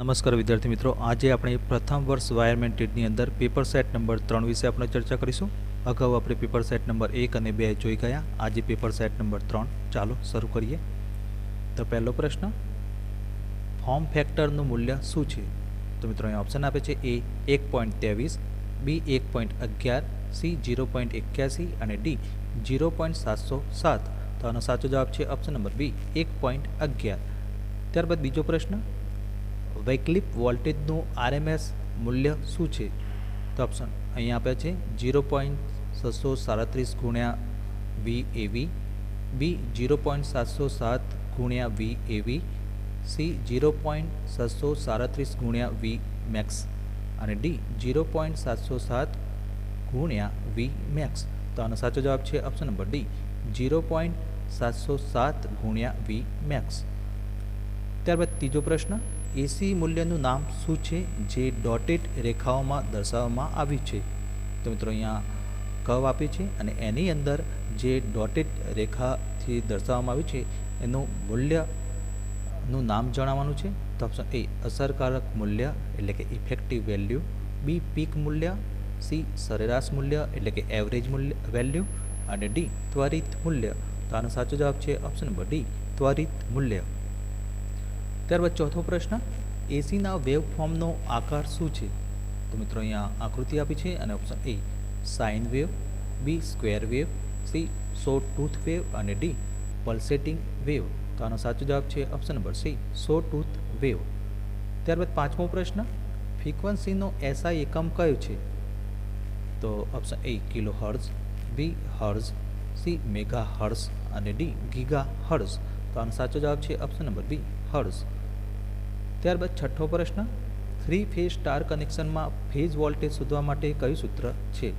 નમસ્કાર વિદ્યાર્થી મિત્રો. આજે આપણે પ્રથમ વર્ષ વાયરમેન ટેટની અંદર પેપર સેટ નંબર ત્રણ વિશે આપણે ચર્ચા કરીશું. અગાઉ આપણે પેપર સેટ નંબર એક અને બે જોઈ ગયા. આજે પેપર સેટ નંબર ત્રણ. ચાલો શરૂ કરીએ. તો પહેલો પ્રશ્ન, ફોર્મ ફેક્ટરનું મૂલ્ય શું છે? તો મિત્રો અહીં ઓપ્શન આપે છે એ એક પોઈન્ટ ત્રેવીસ, બી એક પોઈન્ટ અગિયાર, સી જીરો પોઈન્ટ એક્યાસી અને ડી જીરો પોઈન્ટ સાતસો સાત. તો આનો સાચો જવાબ છે ઓપ્શન નંબર બી, એક પોઈન્ટ અગિયાર. ત્યારબાદ બીજો પ્રશ્ન વૈકલ્પિક વોલ્ટેજનું આરએમએસ મૂલ્ય શું છે? તો ઓપ્શન અહીંયા આપ્યા છે જીરો પોઈન્ટ છસો સાડત્રીસ ગુણ્યા વી એવી બી જીરો પોઈન્ટ સાતસો સાત ગુણ્યા વી એવી સી જીરો પોઈન્ટ છસો સાડત્રીસ ગુણ્યા વી મેક્સ અને ડી જીરો પોઈન્ટ સાતસો સાત ગુણ્યા વી મેક્સ. તો આનો સાચો જવાબ છે option number D, zero point સાતસો સાત ગુણ્યા વી મેક્સ. ત્યારબાદ ત્રીજો પ્રશ્ન એસી મૂલ્યનું નામ શું છે જે ડોટેડ રેખાઓમાં દર્શાવવામાં આવ્યું છે? તો મિત્રો અહીંયા કવ આપી છે અને એની અંદર જે ડોટેડ રેખાથી દર્શાવવામાં આવ્યું છે, એનું મૂલ્યનું નામ જણાવવાનું છે. તો ઓપ્શન એ અસરકારક મૂલ્ય, એટલે કે ઇફેક્ટિવ વેલ્યુ બી પીક મૂલ્ય. સી સરેરાશ મૂલ્ય, એટલે કે એવરેજ મૂલ્ય વેલ્યુ અને ડી ત્વરિત મૂલ્ય. તો આનો સાચો જવાબ છે ઓપ્શન નંબર ડી ત્વરિત મૂલ્ય. ત્યારબાદ ચોથો પ્રશ્ન, એસીના વેવ ફોર્મનો આકાર શું છે? તો મિત્રો અહીંયા આકૃતિ આપી છે અને option A sine wave B square wave C sawtooth wave અને ડી પલ્સેટિંગ વેવ તો આનો સાચો જવાબ છે option number C sawtooth wave ત્યારબાદ પાંચમો પ્રશ્ન, ફ્રીક્વન્સીનો એસઆઈ એકમ કયો છે? તો option A kilo hertz B hertz C mega hertz અને ડી ગીગા હર્ઝ તો આનો સાચો જવાબ છે ઓપ્શન નંબર બી હર્ઝ ત્યારબાદ છઠ્ઠો પ્રશ્ન થ્રી ફેઝ સ્ટાર કનેક્શનમાં ફેઝ વોલ્ટેજ શોધવા માટે કયું સૂત્ર છે?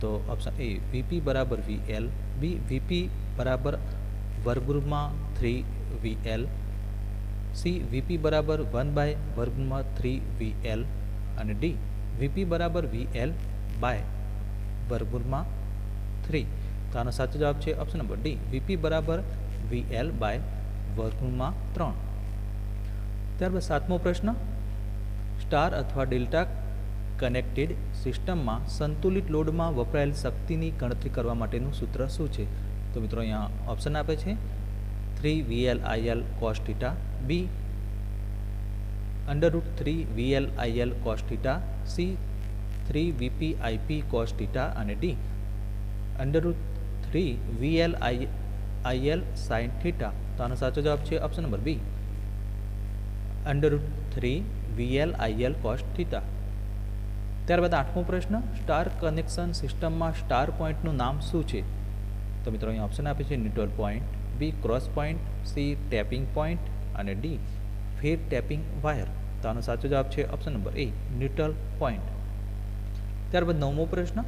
તો ઓપ્શન એ વીપી બરાબર વી એલ બી વીપી બરાબર વર્ગમાં three V L C VP બરાબર વન બાય વર્ગમાં થ્રી વી એલ અને ડી વીપી બરાબર વી એલ બાય વર્ગમૂળમાં થ્રી તો આનો સાચો જવાબ છે ઓપ્શન નંબર ડી વીપી બરાબર વી એલ બાય વર્ગમૂળમાં ત્રણ. ત્યારબાદ સાતમો પ્રશ્ન. સ્ટાર અથવા ડેલ્ટા કનેક્ટેડ સિસ્ટમમાં સંતુલિત લોડમાં વપરાયેલ શક્તિની ગણતરી કરવા માટેનું સૂત્ર શું છે? તો મિત્રો અહીંયા ઓપ્શન આપે છે. Three VL IL cos theta B under root three VL IL cos theta C three VP IP cos અને D under root three VL I IL sine theta તો આનો સાચો જવાબ છે option number B under three VL IL cos theta ત્યારબાદ આઠમો પ્રશ્ન star connection સિસ્ટમમાં સ્ટાર પોઈન્ટનું નામ શું છે? તો મિત્રો અહીં ઓપ્શન આપે છે neutral point B cross point C tapping point અને ડી ફેર ટેપિંગ વાયર તો આનો સાચો જવાબ છે option number A neutral point ત્યારબાદ નવમો પ્રશ્ન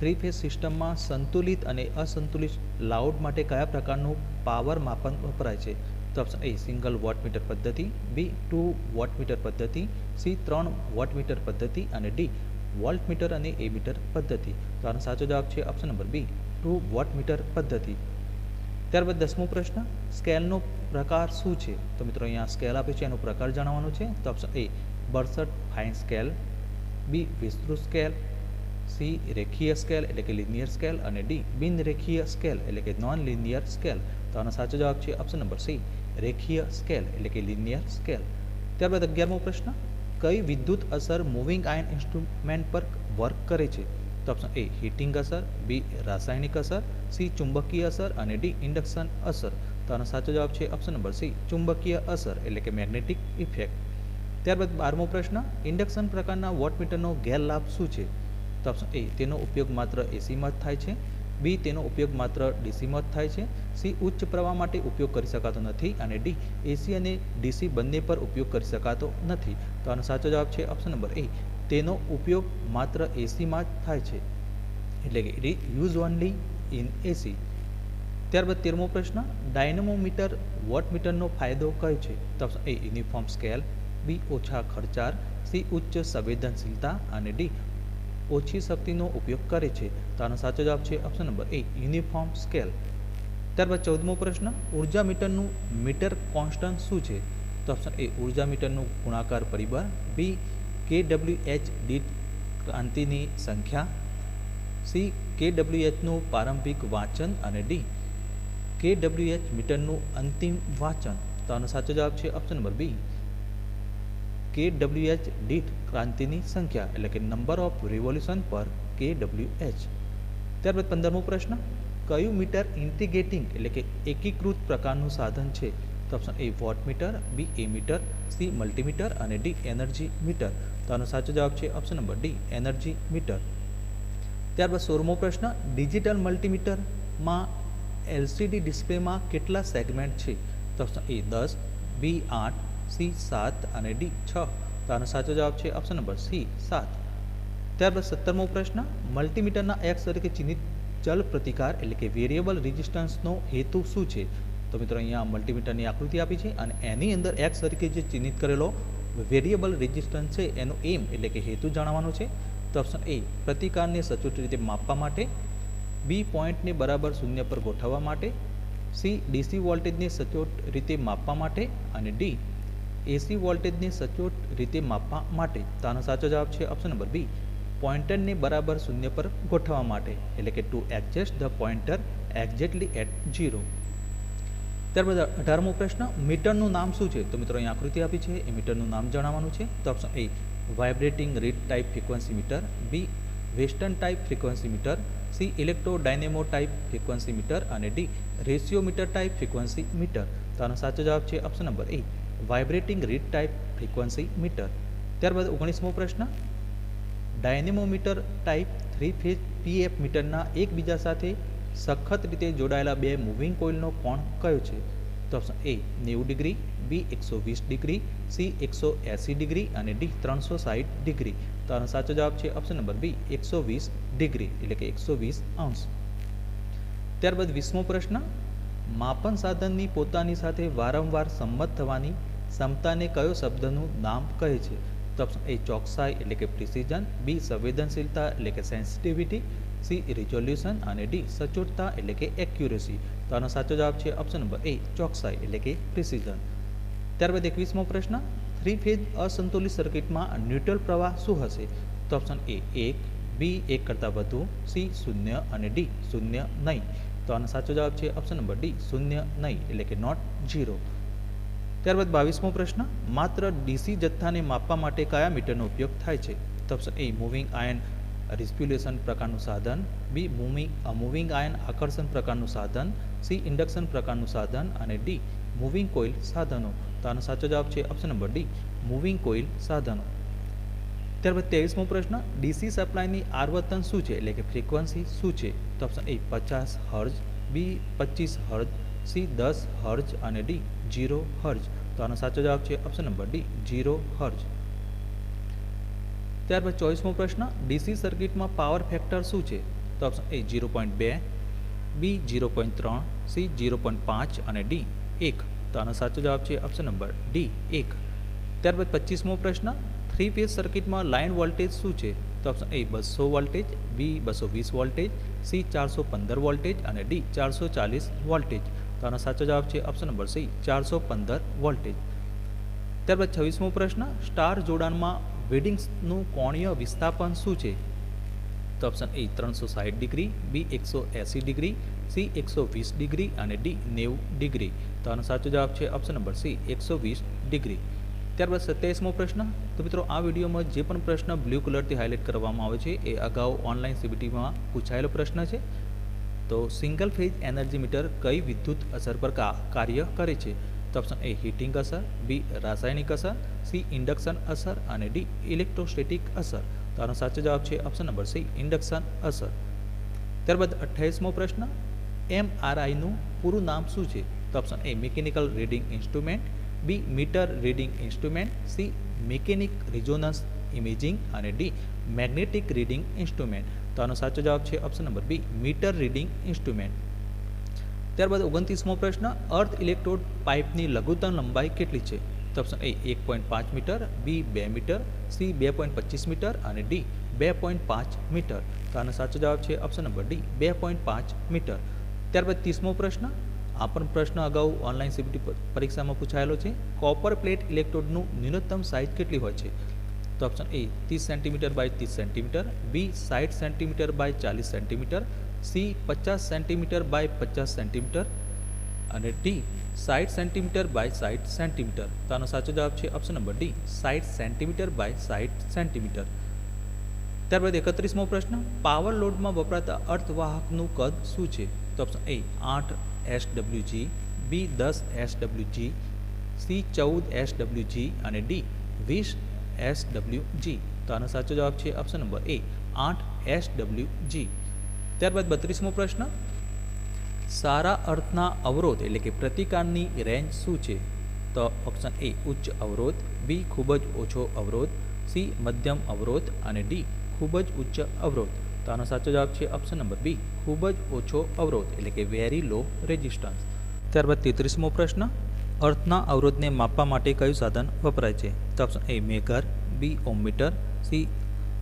થ્રી ફેઝ સિસ્ટમમાં સંતુલિત અને અસંતુલિત લાઉડ માટે કયા પ્રકારનું પાવર માપન વપરાય છે? તો ઓપ્શન એ સિંગલ વોટમીટર પદ્ધતિ બી ટુ વોટમીટર પદ્ધતિ સી ત્રણ વોટમીટર પદ્ધતિ અને ડી વોલ્ટમીટર અને એ મીટર પદ્ધતિ. તો આનો સાચો જવાબ છે option number B two wattmeter પદ્ધતિ. ત્યારબાદ દસમો પ્રશ્ન સ્કેલનો પ્રકાર શું છે? તો મિત્રો અહીંયા સ્કેલ આપે છે, એનો પ્રકાર જણાવવાનો છે. તો ઓપ્શન એ બરસઠ ફાઇન સ્કેલ બી વિસ્તૃત સ્કેલ સી રેખીય સ્કેલ એટલે કે લિનિયર સ્કેલ અને ડી બિન રેખીય સ્કેલ એટલે કે નોન લિનિયર સ્કેલ તો આનો સાચો જવાબ છે ઓપ્શન નંબર સી રેખીય સ્કેલ એટલે કે લિનિયર સ્કેલ. ત્યારબાદ અગિયારમો પ્રશ્ન, કઈ વિદ્યુત અસર મૂવિંગ આયન ઇન્સ્ટ્રુમેન્ટ પર વર્ક કરે છે? તો ઓપ્શન એ હીટિંગ અસર બી રાસાયણિક અસર સી ચુંબકીય અસર અને ડી ઇન્ડક્શન અસર. તો આનો સાચો જવાબ છે ઓપ્શન નંબર સી ચુંબકીય અસર એટલે કે મેગ્નેટિક ઇફેક્ટ ત્યારબાદ બારમો પ્રશ્ન ઇન્ડક્શન પ્રકારના વોટમીટરનો ગેરલાભ શું છે? તો ઓપ્શન એ તેનો ઉપયોગ માત્ર એસીમાં જ થાય છે. બી તેનો ઉપયોગ માત્ર ડીસીમાં જ થાય છે. સી ઉચ્ચ પ્રવાહ માટે ઉપયોગ કરી શકાતો નથી અને ડી એસી અને ડીસી બંને પર ઉપયોગ કરી શકાતો નથી. તો આનો સાચો જવાબ છે ઓપ્શન નંબર એ તેનો ઉપયોગ માત્ર એસીમાં જ થાય છે. એટલે કે it use only in AC ત્યારબાદ તેરમો પ્રશ્ન, ડાયનેમોમીટર વોટમીટરનો ફાયદો કયો છે? તો એ યુનિફોર્મ સ્કેલ બી ઓછા ખર્ચાળ સી ઉચ્ચ સંવેદનશીલતા અને ડી ઓછી શક્તિનો ઉપયોગ કરે છે. તો આનો સાચો જવાબ છે option number A uniform scale ત્યારબાદ ચૌદમો પ્રશ્ન, ઊર્જા મીટરનું મીટર કોન્સ્ટન્ટ શું છે? તો ઓપ્શન એ ઊર્જા મીટરનું ગુણાકાર પરિબળ. બી કે ડબલ્યુ એચ ડી ક્રાંતિની સંખ્યા. સી કે ડબલ્યુ એચનું પ્રારંભિક વાંચન. અને ડી કે ડબલ્યુ એચ મીટરનું અંતિમ વાંચન. તો આનો સાચો જવાબ છે ઓપ્શન નંબર બી કે ડબલ્યુ એચ દીઠ ક્રાંતિની સંખ્યા, એટલે કે નંબર ઓફ રિવોલ્યુશન પર કે ડબલ્યુ એચ ત્યારબાદ પંદરમો પ્રશ્ન, કયું મીટર ઇન્ટિગ્રેટિંગ એટલે કે એકીકૃત પ્રકારનું સાધન છે? તો option A watt meter B ammeter, C multimeter અને ડી એનર્જી મીટર. તો આનો સાચો જવાબ છે option number D, energy meter. ત્યારબાદ સોળમો પ્રશ્ન ડિજિટલ મલ્ટીમીટરમાં એલસીડી ડિસ્પ્લેમાં કેટલા સેગમેન્ટ છે? તો ઓપ્શન એ દસ, બી આઠ સી સાત અને ડી છ. તો આનો સાચો જવાબ છે ઓપ્શન નંબર સી સાત. ત્યારબાદ સત્તરમો પ્રશ્ન મલ્ટીમીટરના એક્સ તરીકે ચિહ્નિત ચલ પ્રતિકાર એટલે કે વેરિયેબલ રેઝિસ્ટન્સનો હેતુ શું છે? તો મિત્રો અહીંયા મલ્ટીમીટરની આકૃતિ આપી છે અને એની અંદર એક્સ તરીકે જે ચિહ્નિત કરેલો વેરિયેબલ રેઝિસ્ટન્સ છે, એનો એમ એટલે કે હેતુ જાણવાનો છે. તો ઓપ્શન એ પ્રતિકારને સચોટ રીતે માપવા માટે બી પોઈન્ટને બરાબર શૂન્ય પર ગોઠવવા માટે સી ડીસી વોલ્ટેજને સચોટ રીતે માપવા માટે અને ડી એસી વોલ્ટેજને સચોટ રીતે માપવા માટે તો આનો સાચો જવાબ છે ઓપ્શન નંબર બી પોઇન્ટરને બરાબર શૂન્ય પર ગોઠવવા માટે, એટલે કે to adjust the pointer exactly at zero ત્યારબાદ અઢારમો પ્રશ્ન, મીટરનું નામ શું છે? તો મિત્રો અહીં આકૃતિ આપી છે, એ મીટરનું નામ જણાવવાનું છે. તો option A vibrating reed type frequency meter B western type frequency meter C electro dynamo type frequency meter અને D ratio meter type frequency meter તો આનો સાચો જવાબ છે option number A vibrating reed type frequency meter ત્યારબાદ ઓગણીસમો પ્રશ્ન. Dynamometer type three phase PF મીટરના એકબીજા સાથે સખત રીતે જોડાયેલા બે મૂવિંગ કોઇલનો કોણ કયો છે? તો ઓપ્શન એ નેવું ડિગ્રી બી એકસો વીસ ડિગ્રી સી એકસો એંસી ડિગ્રી અને ડી ત્રણસો સાઠ ડિગ્રી. તો આનો સાચો જવાબ છે ઓપ્શન નંબર બી એકસો વીસ ડિગ્રી, એટલે કે એકસો વીસ અંશ. ત્યારબાદ વીસમો પ્રશ્ન. માપન સાધનની પોતાની સાથે વારંવાર સંમત થવાની ક્ષમતાને કયો શબ્દનું નામ કહે છે? તો ઓપ્શન એ ચોકસાઈ એટલે કે પ્રિસિઝન બી સંવેદનશીલતા એટલે કે સેન્સિટિવિટી સી રિઝોલ્યુશન અને ડી સચોટતા એટલે કે એક્યુરેસી તો આનો સાચો જવાબ છે ઓપ્શન નંબર એ ચોકસાઈ એટલે કે પ્રિસિઝન ત્યારબાદ એકવીસમો પ્રશ્ન. થ્રી ફેઝ અસંતુલિત સર્કિટમાં ન્યુટ્રલ પ્રવાહ શું હશે? તો ઓપ્શન એ એક. બી એક કરતાં વધુ. સી શૂન્ય. અને ડી શૂન્ય નહીં. તો આનો સાચો જવાબ છે ઓપ્શન નંબર ડી શૂન્ય નહીં એટલે કે નોટ ઝીરો ત્યારબાદ બાવીસમો પ્રશ્ન, માત્ર ડીસી જથ્થાને માપવા માટે કયા મીટરનો ઉપયોગ થાય છે? તો option A, moving iron repulsion પ્રકારનું સાધન, બી, મૂવિંગ મૂવિંગ આયન આકર્ષણ પ્રકારનું સાધન, સી, ઇન્ડક્શન પ્રકારનું સાધન, અને ડી, મૂવિંગ કોઇલ સાધનો. તો આનો સાચો જવાબ છે option number D, moving coil સાધનો. ત્યારબાદ ત્રેવીસમો પ્રશ્ન, ડીસી સપ્લાયની આવર્તન શું છે? એટલે કે ફ્રીક્વન્સી શું છે? તો ઓપ્શન એ, પચાસ હર્જ બી, પચીસ હર્જ સી દસ હર્જ અને ડી જીરો હર્જ. તો આનો સાચો જવાબ છે option number D zero hertz. ત્યારબાદ ચોવીસમો પ્રશ્ન, ડીસી સર્કિટમાં પાવર ફેક્ટર શું છે? તો ઓપ્શન એ જીરો પોઈન્ટ બે, બી જીરો પોઈન્ટ ત્રણ, સી જીરો પોઈન્ટ પાંચ અને ડી એક. તો આનો સાચો જવાબ છે ઓપ્શન નંબર ડી એક. ત્યારબાદ પચીસમો પ્રશ્ન થ્રી ફેઝ સર્કિટમાં લાઇન વોલ્ટેજ શું છે? તો ઓપ્શન એ બસો વોલ્ટેજ બી બસો વીસ વોલ્ટેજ સી ચારસો પંદર વોલ્ટેજ અને ડી ચારસો ચાલીસ વોલ્ટેજ તો આનો સાચો જવાબ છે ઓપ્શન નંબર સી, ચારસો પંદર વોલ્ટેજ ત્યારબાદ છવ્વીસમો પ્રશ્ન સ્ટાર જોડાણમાં વેડિંગ્સનું કોણીય વિસ્થાપન શું છે? તો ઓપ્શન એ, ત્રણસો સાઠ ડિગ્રી, બી, એકસો એંસી ડિગ્રી, સી, એકસો વીસ ડિગ્રી અને ડી, નેવું ડિગ્રી. તો આનો સાચો જવાબ છે ઓપ્શન નંબર સી, એકસો વીસ ડિગ્રી. ત્યારબાદ સત્યાવીસમો પ્રશ્ન, તો મિત્રો આ વિડીયોમાં જે પણ પ્રશ્ન બ્લુ કલરથી હાઇલાઇટ કરવામાં આવે છે, એ અગાઉ ઓનલાઈન સીબીટીમાં પૂછાયેલો પ્રશ્ન છે. તો સિંગલ ફેઝ એનર્જી મીટર કઈ વિદ્યુત અસર પર કાર્ય કરે છે? તો ઓપ્શન એ હીટિંગ અસર બી રાસાયણિક અસર સી ઇન્ડક્શન અસર અને ડી ઇલેક્ટ્રોસ્ટેટિક અસર. તો આનો સાચો જવાબ છે ઓપ્શન નંબર સી ઇન્ડક્શન અસર. ત્યારબાદ અઠ્યાવીસમો પ્રશ્ન એમ આરઆઈનું પૂરું નામ શું છે? તો option A mechanical reading instrument B meter reading instrument C mechanic resonance imaging અને ડી મેગ્નેટિક રીડિંગ ઇન્સ્ટ્રુમેન્ટ તો આનો સાચો જવાબ છે option number B meter reading instrument ત્યારબાદ ઓગણત્રીસમો પ્રશ્ન અર્થ ઇલેક્ટ્રોડ પાઇપની લઘુત્તમ લંબાઈ કેટલી છે? તો ઓપ્શન એ એક પોઈન્ટ પાંચ મીટર બી બે મીટર સી બે પોઈન્ટ પચીસ મીટર અને ડી બે પોઈન્ટ પાંચ મીટર તો આનો સાચો જવાબ છે ઓપ્શન નંબર ડી બે પોઈન્ટ પાંચ મીટર ત્યારબાદ ત્રીસમો પ્રશ્ન, આ પણ પ્રશ્ન અગાઉ ઓનલાઈન સીબીટી પરીક્ષામાં પૂછાયેલો છે. કોપર પ્લેટ ઇલેક્ટ્રોડનું ન્યૂનતમ સાઇઝ કેટલી હોય છે? તો ઓપ્શન એ ત્રીસ સેન્ટીમીટર બાય ત્રીસ સેન્ટીમીટર બી સાઠ સેન્ટીમીટર બાય ચાલીસ સેન્ટીમીટર સી પચાસ સેન્ટીમીટર બાય પચાસ સેન્ટીમીટર અને ડી, સાઠ સેન્ટીમીટર બાય સાઠ સેન્ટીમીટર. તો આનો સાચો જવાબ છે ઓપ્શન નંબર ડી, સાઠ સેન્ટીમીટર બાય સાઠ સેન્ટીમીટર. ત્યારબાદ એકત્રીસમો પ્રશ્ન, પાવર લોડમાં વપરાતા અર્થવાહકનું કદ શું છે? તો ઓપ્શન એ, આઠ એસ ડબલ્યુજી બી, દસ એસ ડબલ્યુજી સી, ચૌદ એસ ડબલ્યુજી અને ડી, વીસ એસ ડબલ્યુજી તો આનો સાચો જવાબ છે ઓપ્શન નંબર એ આઠ એસ ડબલ્યુ જી ત્યારબાદ બત્રીસમો પ્રશ્ન. સારા અર્થના અવરોધ એટલે કે પ્રતિકારની રેન્જ શું છે? તો ઓપ્શન એ ઉચ્ચ અવરોધ બી ખૂબ જ ઓછો અવરોધ સી મધ્યમ અવરોધ અને ડી ખૂબ જ ઉચ્ચ અવરોધ. તો આનો સાચો જવાબ છે ઓપ્શન નંબર બી ખૂબ જ ઓછો અવરોધ એટલે કે વેરી લો રેઝિસ્ટન્સ ત્યારબાદ તેત્રીસમો પ્રશ્ન. અર્થના અવરોધને માપવા માટે કયું સાધન વપરાય છે? તો option A megger B ohmmeter C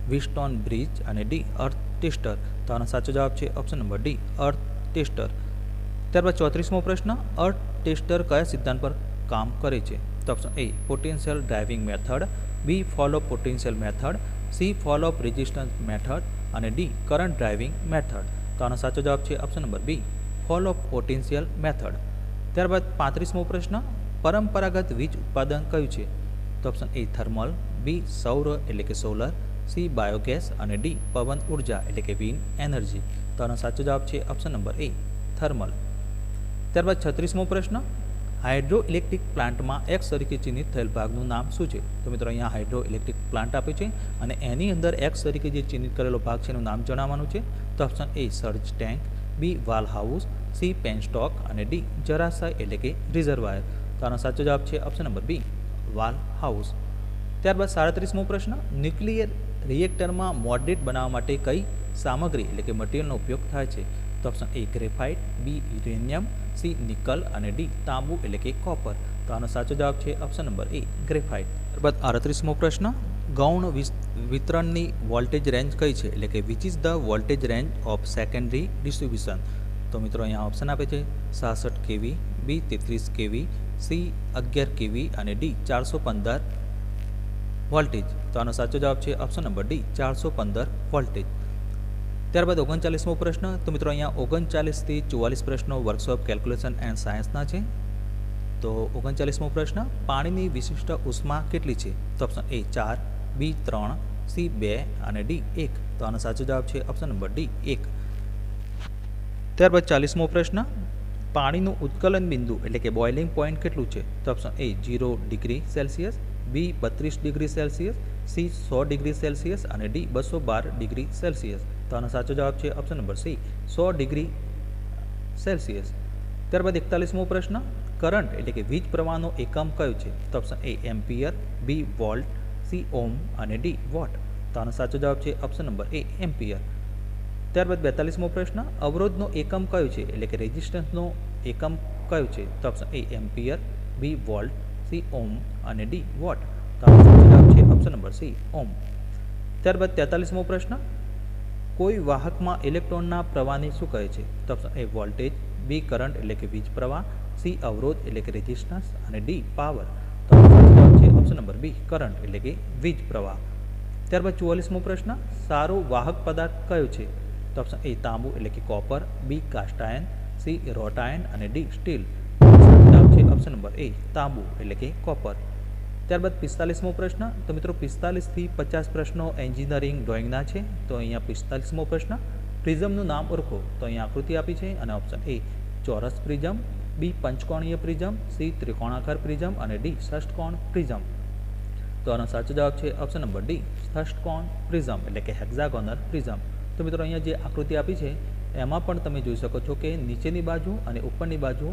Wheatstone bridge અને ડી અર્થ ટેસ્ટર તો આનો સાચો જવાબ છે option number D earth tester ત્યારબાદ ચોત્રીસમો પ્રશ્ન અર્થ ટેસ્ટર કયા સિદ્ધાંત પર કામ કરે છે? તો option A potential driving method B follow potential method C follow resistance method અને ડી કરંટ ડ્રાઇવિંગ મેથડ તો આનો સાચો જવાબ છે option number B follow potential method ત્યારબાદ પાંત્રીસમો પ્રશ્ન, પરંપરાગત વીજ ઉત્પાદન કયું છે? તો ઓપ્શન એ થર્મલ, બી સૌર એટલે કે સોલર, સી બાયોગેસ અને ડી પવન ઊર્જા એટલે કે વિન એનર્જી. તો આનો સાચો જવાબ છે ઓપ્શન નંબર એ, થર્મલ. ત્યારબાદ છત્રીસમો પ્રશ્ન હાઇડ્રો ઇલેક્ટ્રિક પ્લાન્ટમાં એક્સ તરીકે ચિહ્નિત થયેલ ભાગનું નામ શું છે? તો મિત્રો અહીંયા હાઇડ્રો ઇલેક્ટ્રિક પ્લાન્ટ આપ્યું છે અને એની અંદર એક્સ તરીકે જે ચિહ્નિત કરેલો ભાગ છે એનું નામ જણાવવાનું છે. તો option A surge tank, B valve house C penstock અને ડી જરાશય એટલે કે રિઝર્વાયર. તો આનો સાચો જવાબ છે option number B, valve house. ત્યારબાદ સાડત્રીસમો પ્રશ્ન, ન્યુક્લિયર રિએક્ટરમાં મોડરેટ બનાવવા માટે કઈ સામગ્રી એટલે કે મટીરિયલનો ઉપયોગ થાય છે? તો option A graphite, B uranium, C nickel અને ડી તાંબુ એટલે કે કોપર. તો આનો સાચો જવાબ છે ઓપ્શન નંબર એ, ગ્રેફાઇટ. ત્યારબાદ આડત્રીસમો પ્રશ્ન, ગૌણ વિતરણની વોલ્ટેજ રેન્જ કઈ છે? એટલે કે which is the voltage range of secondary distribution તો મિત્રો અહીંયા ઓપ્શન આપે છે સાસઠ કેવી બી તેત્રીસ કેવી સી અગિયાર કેવી અને ડી ચારસો પંદર વોલ્ટેજ તો આનો સાચો જવાબ છે ઓપ્શન નંબર ડી ચારસો પંદર વોલ્ટેજ ત્યારબાદ ઓગણચાલીસમો પ્રશ્ન. તો મિત્રો અહીંયા ઓગણચાલીસથી ચુવાલીસ પ્રશ્નો વર્કશોપ કેલ્ક્યુલેશન એન્ડ સાયન્સના છે. તો ઓગણચાલીસમો પ્રશ્ન, પાણીની વિશિષ્ટ ઉષ્મા કેટલી છે? તો ઓપ્શન એ ચાર બી ત્રણ સી બે અને ડી એક. તો આનો સાચો જવાબ છે ઓપ્શન નંબર ડી એક. ત્યારબાદ ચાલીસમો પ્રશ્ન, પાણીનું ઉત્કલન બિંદુ એટલે કે બોઇલિંગ પોઈન્ટ કેટલું છે? તો option A zero degree Celsius B બત્રીસ ડિગ્રી સેલ્સિયસ સી સો ડિગ્રી સેલ્સિયસ અને ડી બસો બાર ડિગ્રી સેલ્સિયસ તો આનો સાચો જવાબ છે ઓપ્શન નંબર સી સો ડિગ્રી સેલ્સિયસ ત્યારબાદ એકતાલીસમો પ્રશ્ન કરંટ એટલે કે વીજ પ્રવાહનો એકમ કયો છે? તો option A ampere B volt C ohm અને ડી વોટ. તો આનો સાચો જવાબ છે ઓપ્શન નંબર એ એમ્પિયર. ત્યારબાદ બેતાલીસમો પ્રશ્ન, અવરોધનો એકમ કયો છે? એટલે કે રેઝિસ્ટન્સનો એકમ કયો છે? તો option A ampere B volt C ohm અને ડી વોટ તો જવાબ છે ઓપ્શન નંબર સી ઓમ ત્યારબાદ તેતાલીસમો પ્રશ્ન, કોઈ વાહકમાં ઇલેક્ટ્રોનના પ્રવાહને શું કહે છે? તો option A voltage B current એટલે કે વીજ પ્રવાહ સી અવરોધ, એટલે કે રેઝિસ્ટન્સ, અને ડી પાવર તો જવાબ છે ઓપ્શન નંબર બી કરંટ એટલે કે વીજ પ્રવાહ. ત્યારબાદ ચુવાલીસમો પ્રશ્ન, સારો વાહક પદાર્થ કયો છે? ઓપ્શન એ તાંબુ એટલે કે કોપર બી cast iron C wrought iron અને ડી સ્ટીલ છે ઓપ્શન નંબર એ તાંબુ એટલે કે કોપર ત્યારબાદ પિસ્તાલીસમો પ્રશ્ન. તો મિત્રો, પિસ્તાલીસથી પચાસ પ્રશ્નો એન્જિનિયરિંગ ડ્રોઈંગના છે. તો અહીંયા પિસ્તાલીસમો પ્રશ્ન. પ્રિઝમનું નામ ઓળખો. તો અહીંયા આકૃતિ આપી છે. અને ઓપ્શન એ ચોરસ પ્રિઝમ. બી પંચકોણીય પ્રિઝમ. સી ત્રિકોણાકાર પ્રિઝમ. અને ડી ષષ્ટકોણ પ્રિઝમ. તો આનો સાચો જવાબ છે ઓપ્શન નંબર ડી ષષ્ટકોણ પ્રિઝમ, એટલે કે હેક્ઝાગોનર પ્રિઝમ. તો મિત્રો અહીંયા જે આકૃતિ આપી છે, એમાં પણ તમે જોઈ શકો છો કે નીચેની બાજુ અને ઉપરની બાજુ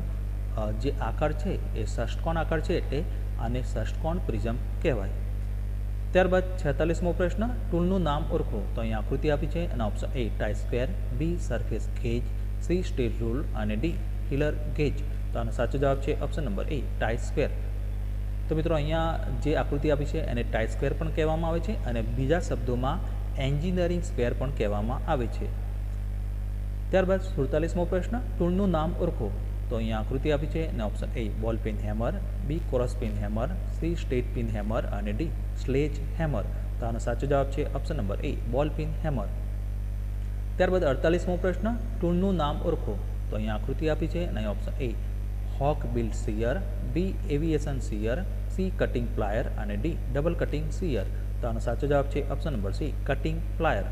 જે આકાર છે એ ષષ્ટકોણ આકાર છે એટલે આને ષષ્ટકોણ પ્રિઝમ કહેવાય. ત્યારબાદ છેતાલીસમો પ્રશ્ન, ટૂલનું નામ ઓળખો. તો અહીંયા આકૃતિ આપી છે અને option A try square B surface gauge C steel rule અને ડી હિલર ગેજ તો આનો સાચો જવાબ છે option number A try square તો મિત્રો અહીંયા જે આકૃતિ આપી છે એને ટાઈ સ્ક્વેર પણ કહેવામાં આવે છે અને બીજા શબ્દોમાં એન્જિનિયરિંગ સ્ક્વેર પણ કહેવામાં આવે છે. ત્યારબાદ સુડતાલીસમો પ્રશ્ન, ટૂલનું નામ ઓળખો. તો અહીંયા આકૃતિ આપી છે અને option A, ball pin hammer, B, cross pin hammer, C, straight pin hammer અને ડી, સ્લેજ હેમર. તો આનો સાચો જવાબ છે ઓપ્શન નંબર એ, બોલ પિન હેમર. ત્યારબાદ અડતાલીસમો પ્રશ્ન, ટૂલનું નામ ઓળખો. તો અહીંયા આકૃતિ આપી છે અને option A, hawk billed shear B aviation shear C cutting plier અને ડી ડબલ કટિંગ સિયર તો આનો સાચો જવાબ છે option number C cutting plier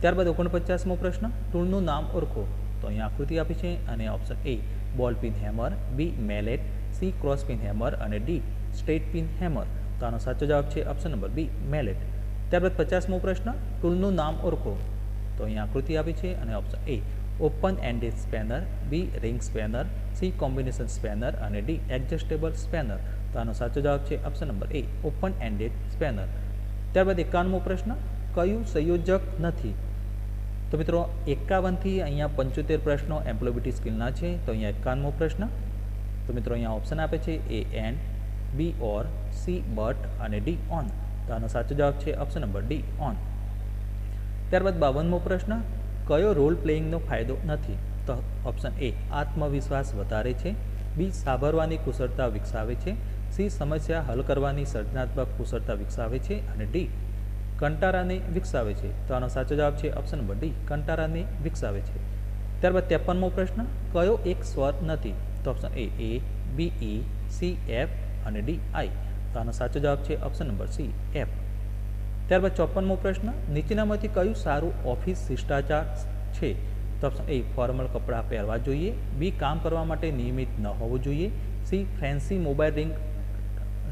ત્યારબાદ ઓગણપચાસમો પ્રશ્ન ટૂલનું નામ ઓળખો. તો અહીંયા આકૃતિ આપી છે અને option A ball pin hammer B mallet C cross pin hammer અને ડી સ્ટેટ પિન હેમર તો આનો સાચો જવાબ છે ઓપ્શન નંબર બી મેલેટ ત્યારબાદ પચાસમો પ્રશ્ન ટૂલનું નામ ઓળખો. તો અહીંયા આકૃતિ આપી છે અને option A open ended spanner B ring spanner C combination spanner અને ડી એડજસ્ટેબલ સ્પેનર તો આનો સાચો જવાબ છે option number A open ended spanner ત્યારબાદ એકાવનમો પ્રશ્ન, કયું સંયોજક નથી? તો મિત્રો, એકાવનથી અહીંયા પંચોતેર પ્રશ્નો એમ્પ્લોયબિલિટી સ્કિલના છે, તો અહીંયા એકાવનમો પ્રશ્ન. તો મિત્રો, અહીંયા ઓપ્શન આપે છે A an B or C but અને ડી ઓન તો આનો સાચો જવાબ છે ઓપ્શન નંબર ડી ઓન ત્યારબાદ બાવનમો પ્રશ્ન, કયો રોલ પ્લેઇંગનો ફાયદો નથી? તો ઓપ્શન એ આત્મવિશ્વાસ વધારે છે. બી સાંભળવાની કુશળતા વિકસાવે છે. સી સમસ્યા હલ કરવાની સર્જનાત્મક કુશળતા વિકસાવે છે અને ડી, કંટારાને વિકસાવે છે. તો આનો સાચો જવાબ છે ઓપ્શન નંબર ડી, કંટારાને વિકસાવે છે. ત્યારબાદ ત્રેપનમો પ્રશ્ન, કયો એક સ્વર નથી? તો option A A, B, E, C, F અને ડી, આઈ. તો આનો સાચો જવાબ છે ઓપ્શન નંબર સી, એફ. ત્યારબાદ ચોપનમો પ્રશ્ન, નીચેનામાંથી કયું સારું ઓફિસ શિષ્ટાચાર છે? તો ઓપ્શન એ, ફોર્મલ કપડાં પહેરવા જોઈએ. બી, કામ કરવા માટે નિયમિત ન હોવું જોઈએ. C, fancy mobile ring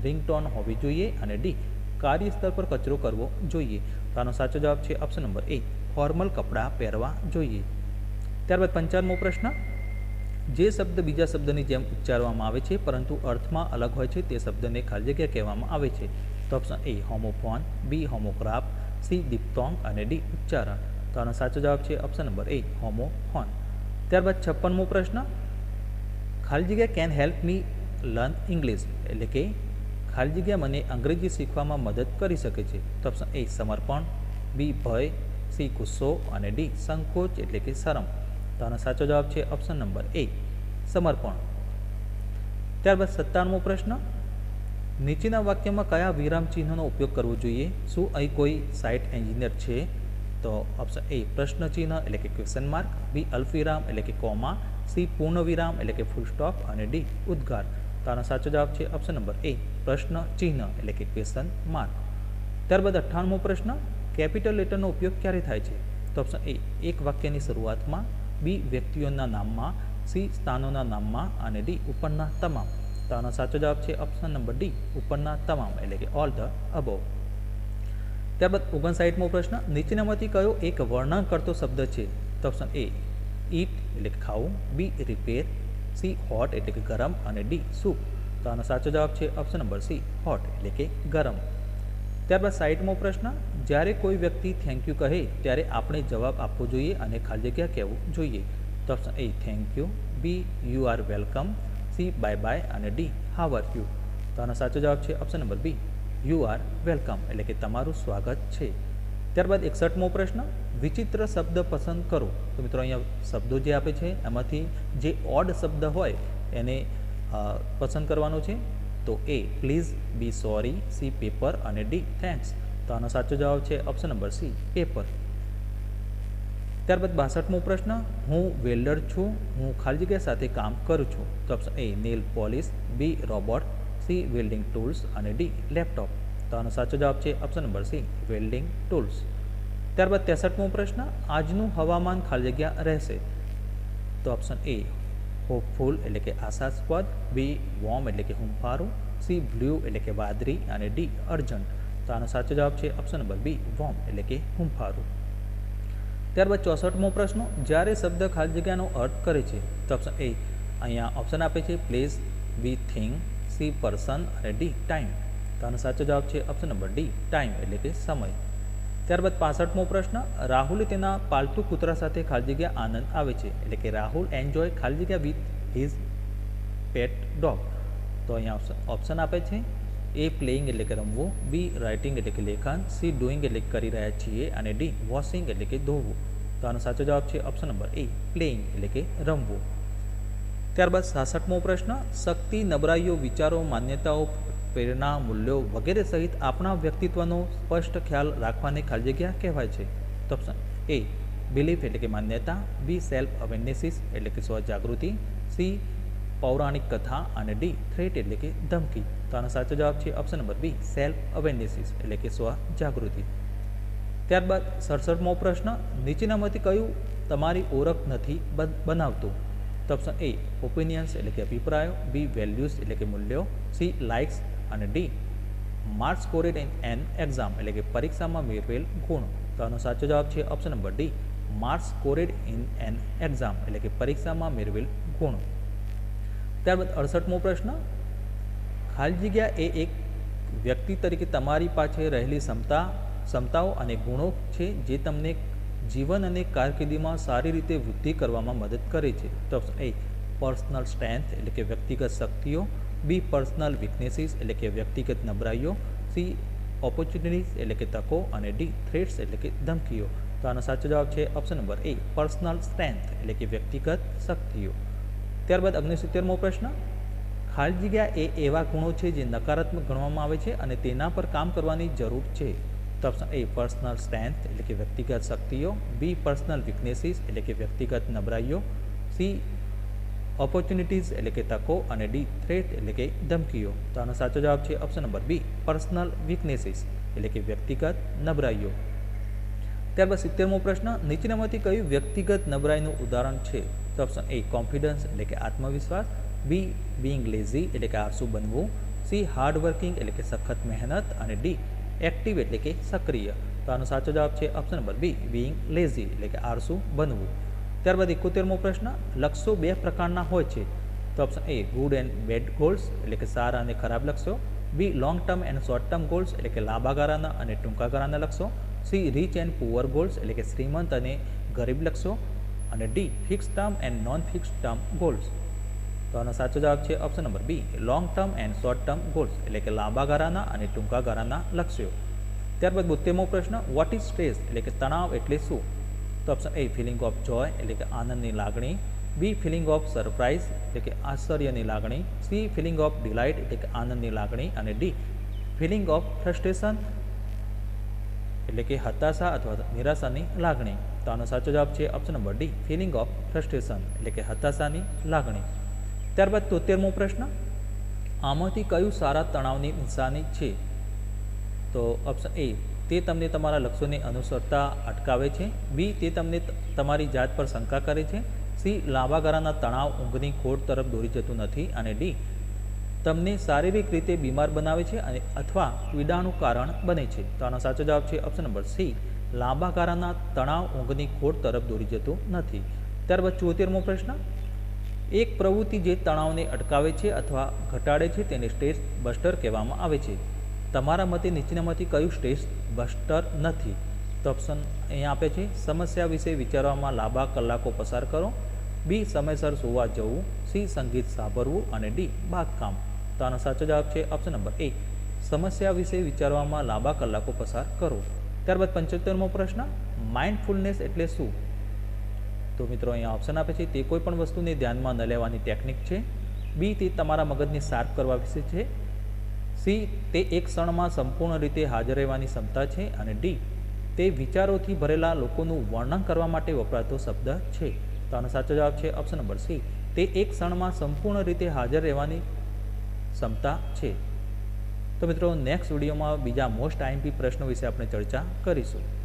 ringtone હોવી જોઈએ અને ડી, કાર્યસ્થળ પર કચરો કરવો જોઈએ. તો આનો સાચો જવાબ છે ઓપ્શન નંબર એ ફોર્મલ કપડાં પહેરવા જોઈએ. ત્યારબાદ પંચાવનમો પ્રશ્ન, જે શબ્દ બીજા શબ્દની જેમ ઉચ્ચારવામાં આવે છે, પરંતુ અર્થમાં અલગ હોય છે તે શબ્દને ખાલી જગ્યા કહેવામાં આવે છે. તો option A homophone B homograph C diphthong અને ડી ઉચ્ચારણ. તો આનો સાચો જવાબ છે ઓપ્શન નંબર એ હોમોફોન ત્યારબાદ છપ્પનમો પ્રશ્ન, ખાલી જગ્યા can help me learn English એટલે કે ખાલી જગ્યા મને અંગ્રેજી શીખવામાં મદદ કરી શકે છે. તો ઓપ્શન એ સમર્પણ, બી, ભય, સી, ગુસ્સો અને ડી, સંકોચ એટલે કે શરમ. તો આનો સાચો જવાબ છે ઓપ્શન નંબર એ, સમર્પણ. ત્યારબાદ સત્તાણમો પ્રશ્ન, નીચેના વાક્યમાં કયા વિરામ ચિહ્નનો ઉપયોગ કરવો જોઈએ? શું અહીં કોઈ સાઇટ એન્જિનિયર છે? તો ઓપ્શન એ પ્રશ્ન ચિહ્ન એટલે કે ક્વેશ્ચન માર્ક બી, અલ્પવિરામ એટલે કે કોમા, સી, પૂર્ણ વિરામ એટલે કે ફૂલ સ્ટોપ અને ડી, ઉદ્ગાર. તો સાચો જવાબ છે ઓપ્શન નંબર એ પ્રશ્ન ચિહ્ન એટલે કે ક્વેશ્ચન માર્ક ત્યારબાદ અઠ્ઠાણમો પ્રશ્ન કેપિટલ લેટરનો ઉપયોગ ક્યારે થાય છે? તો ઓપ્શન એ એક વાક્યની શરૂઆતમાં બી વ્યક્તિઓના નામમાં સી સ્થાનોના નામમાં અને ડી ઉપરના તમામ. તો આનો સાચો જવાબ છે ઓપ્શન નંબર ડી ઉપરના તમામ એટલે કે ઓલ ધ અબોવ ત્યારબાદ ઓગણસાઠમો પ્રશ્ન, નીચેનામાંથી કયો એક વર્ણન કરતો શબ્દ છે? તો ઓપ્શન એ ઈટ એટલે કે ખાવું. બી રિપેર સી હોટ એટલે કે ગરમ અને ડી, સૂપ. તો આનો સાચો જવાબ છે ઓપ્શન નંબર સી હોટ એટલે કે ગરમ. ત્યારબાદ સાઈઠમો પ્રશ્ન, જ્યારે કોઈ વ્યક્તિ થેન્ક યુ કહે, ત્યારે આપણે જવાબ આપવો જોઈએ અને ખાલી જગ્યા કહેવું જોઈએ. તો option A thank you B you are welcome C bye bye અને ડી હાવ આર યુ તો આનો સાચો જવાબ છે option number B you are welcome એટલે કે તમારું સ્વાગત છે. ત્યારબાદ એકસઠમો પ્રશ્ન, વિચિત્ર શબ્દ પસંદ કરો. તો મિત્રો અહીંયા શબ્દો જે આપે છે, એમાંથી જે ઓડ શબ્દ હોય, એને પસંદ કરવાનો છે. તો A please B sorry C paper અને ડી થેન્ક્સ તો આનો સાચો જવાબ છે ઓપ્શન નંબર સી પેપર ત્યારબાદ બાસઠમો પ્રશ્ન, હું વેલ્ડર છું, હું ખાલી જગ્યા સાથે કામ કરું છું. તો option A nail polish B robot C welding tools અને ડી લેપટોપ તો આનો સાચો જવાબ છે option number C welding tools ત્યારબાદ ત્રેસઠમો પ્રશ્ન, આજનું હવામાન ખાલી જગ્યા રહેશે? તો ઓપ્શન એ હોપફુલ એટલે કે આશાસ્પદ. બી વોર્મ એટલે કે હુંફારું. સી બ્લુ એટલે કે વાદળી. અને ડી અર્જન્ટ તો આનો સાચો જવાબ છે ઓપ્શન નંબર બી વોર્મ એટલે કે હુંફારું. ત્યારબાદ ચોસઠમો પ્રશ્ન, જ્યારે શબ્દ ખાલી જગ્યાનો અર્થ કરે છે? તો ઓપ્શન એ અહીંયા ઓપ્શન આપે છે place B thing C person અને ડી ટાઈમ તો આનો સાચો જવાબ છે ઓપ્શન નંબર ડી ટાઈમ એટલે કે સમય. ત્યારબાદ પાસઠમો પ્રશ્ન, રાહુલે તેના પાલતુ કૂતરા સાથે ખાલી જગ્યા આનંદ આવે છે. એટલે કે રાહુલ એન્જોય ખાલી જગ્યા વિથ હિઝ પેટ ડોગ તો અહીંયા ઓપ્શન આપે છે એ પ્લેઇંગ એટલે કે રમવું બી રાઇટિંગ એટલે કે લેખન સી ડુઈંગ એટલે કરી રહ્યા છીએ, અને ડી વોશિંગ એટલે કે ધોવું. તો આનો સાચો જવાબ છે ઓપ્શન નંબર એ પ્લેઇંગ એટલે કે રમવું. ત્યારબાદ સાસઠમો પ્રશ્ન, શક્તિ નબળાઈઓ વિચારો માન્યતાઓ પ્રેરણા, મૂલ્યો વગેરે સહિત આપણા વ્યક્તિત્વનો સ્પષ્ટ ખ્યાલ રાખવાની ખાલી જગ્યા કહેવાય છે. તો ઓપ્શન એ બિલીફ એટલે કે માન્યતા. બી સેલ્ફ અવેરનેસીસ એટલે કે સ્વજાગૃતિ. સી પૌરાણિક કથા. અને ડી થ્રેટ એટલે કે ધમકી. તો આનો સાચો જવાબ છે option number B self awarenesses એટલે કે સ્વજાગૃતિ. ત્યારબાદ સડસઠમો પ્રશ્ન, નીચેનામાંથી કયું તમારી ઓળખ નથી બન- બનાવતું? તો ઓપ્શન એ ઓપિનિયન્સ એટલે કે અભિપ્રાયો. બી વેલ્યુઝ એટલે કે મૂલ્યો. સી લાઇક્સ અને D marks scored in an exam એટલે કે પરીક્ષામાં મેળવેલ ગુણ. તો આનો સાચો જવાબ છે option number D marks scored in an exam એટલે કે પરીક્ષામાં મેળવેલ ગુણ. ત્યારબાદ અડસઠમો પ્રશ્ન, ખાલી જગ્યા એ એક વ્યક્તિ તરીકે તમારી પાસે રહેલી ક્ષમતા, ક્ષમતાઓ અને ગુણો છે જે તમને જીવન અને કારકિર્દીમાં સારી રીતે વૃદ્ધિ કરવામાં મદદ કરે છે. તો એ પર્સનલ સ્ટ્રેન્થ એટલે કે વ્યક્તિગત શક્તિઓ બી પર્સનલ વીકનેસીસ એટલે કે વ્યક્તિગત નબળાઈઓ, સી ઓપોર્ચ્યુનિટીઝ એટલે કે તકો અને ડી થ્રેટ્સ એટલે કે ધમકીઓ. તો આનો સાચો જવાબ છે option number A personal strength એટલે કે વ્યક્તિગત શક્તિઓ. ત્યારબાદ અગ્નિસિત્તેરમો પ્રશ્ન, ખાલી જગ્યા એ એવા ગુણો છે જે નકારાત્મક ગણવામાં આવે છે અને તેના પર કામ કરવાની જરૂર છે? તો ઓપ્શન એ પર્સનલ સ્ટ્રેન્થ એટલે કે વ્યક્તિગત શક્તિઓ. બી પર્સનલ વીકનેસીસ એટલે કે વ્યક્તિગત નબળાઈઓ. સી ઓપોર્ચ્યુનિટીઝ એટલે કે તકો અને ડી થ્રેટ એટલે કે ધમકીઓ. તો આનો સાચો જવાબ છે option number B personal weaknesses એટલે કે વ્યક્તિગત નબળાઈઓ. ત્યારબાદ સિત્તેરમો પ્રશ્ન, નીચેનામાંથી કયું વ્યક્તિગત નબળાઈનું ઉદાહરણ છે? તો ઓપ્શન એ કોન્ફિડન્સ એટલે કે આત્મવિશ્વાસ. બી બિંગ લેઝી એટલે કે આળસુ બનવું. સી હાર્ડવર્કિંગ એટલે કે સખત મહેનત. અને ડી એક્ટિવ એટલે કે સક્રિય. તો આનો સાચો જવાબ છે option number B being lazy એટલે કે આળસુ બનવું. ત્યારબાદ એકોતેરમો પ્રશ્ન લક્ષ્યો બે પ્રકારના હોય છે. તો option A good and bad goals એટલે કે સારા અને ખરાબ લક્ષ્યો B long term and short term goals એટલે કે લાંબા ગાળાના અને ટૂંકા ગાળાના લક્ષ્યો C rich and poor goals એટલે કે શ્રીમંત અને ગરીબ લક્ષ્યો અને D fix term and non fix term goals તો આનો સાચો જવાબ છે option number B long term and short term goals એટલે કે લાંબા અને ટૂંકા ગાળાના લક્ષ્યો. ત્યારબાદ બોતેરમો પ્રશ્ન વોટ ઇઝ સ્ટ્રેસ એટલે કે તણાવ એટલે શું? તો option A feeling of joy એટલે કે આનંદની લાગણી. બી ફિલિંગ ઓફ સરપ્રાઇઝ એટલે કે આશ્ચર્યની લાગણી. સી ફિલિંગ ઓફ ડિલાઇટ એટલે કે આનંદની લાગણી. અને ડી ફિલિંગ ઓફ ફ્રસ્ટ્રેશન એટલે કે હતાશા અથવા નિરાશાની લાગણી. તો આનો સાચો જવાબ છે option number D feeling of frustration એટલે કે હતાશાની લાગણી. ત્યારબાદ તોતેરમો પ્રશ્ન, આમાંથી કયું સારા તણાવની નિશાની છે? તો ઓપ્શન એ તે તમને તમારા લક્ષ્યોને અનુસરતા અટકાવે છે. બી, તે તમને તમારી જાત પર શંકા કરે છે. સી લાંબા ગાળાના તણાવ ઊંઘની ખોટ તરફ દોરી જતું નથી. અને ડી, તમને શારીરિક રીતે બીમાર બનાવે છે અને અથવા પીડાનું કારણ બને છે. તો આનો સાચો જવાબ છે ઓપ્શન નંબર સી લાંબા ગાળાના તણાવ ઊંઘની ખોટ તરફ દોરી જતું નથી. ત્યારબાદ ચોતેરમો પ્રશ્ન. એક પ્રવૃત્તિ જે તણાવને અટકાવે છે અથવા ઘટાડે છે તેને સ્ટેજ બસ્ટર કહેવામાં આવે છે. તમારા મતે નીચેનામાંથી કયું સ્ટ્રેસ બસ્ટર નથી? તો ઓપ્શન અહીંયા આપે છે, સમસ્યા વિશે વિચારવામાં લાંબા કલાકો પસાર કરો. બી, સમયસર સુવા જવું. સી, સંગીત સાંભળવું. અને ડી બાગકામ તો આનો સાચો જવાબ છે ઓપ્શન નંબર એ સમસ્યા વિશે વિચારવામાં લાંબા કલાકો પસાર કરો. ત્યારબાદ પંચોતેરમો પ્રશ્ન માઇન્ડફુલનેસ એટલે શું? તો મિત્રો અહીંયા ઓપ્શન આપે છે, તે કોઈ પણ વસ્તુને ધ્યાનમાં ન લેવાની ટેકનિક છે. બી, તે તમારા મગજને શાર્પ કરવા વિશે છે. સી, તે એક ક્ષણમાં સંપૂર્ણ રીતે હાજર રહેવાની ક્ષમતા છે અને ડી, તે વિચારોથી ભરેલા લોકોનું વર્ણન કરવા માટે વપરાતો શબ્દ છે. તો આનો સાચો જવાબ છે ઓપ્શન નંબર સી, તે એક ક્ષણમાં સંપૂર્ણ રીતે હાજર રહેવાની ક્ષમતા છે. તો મિત્રો, નેક્સ્ટ વિડીયોમાં બીજા મોસ્ટ આઈએમપી પ્રશ્નો વિશે આપણે ચર્ચા કરીશું.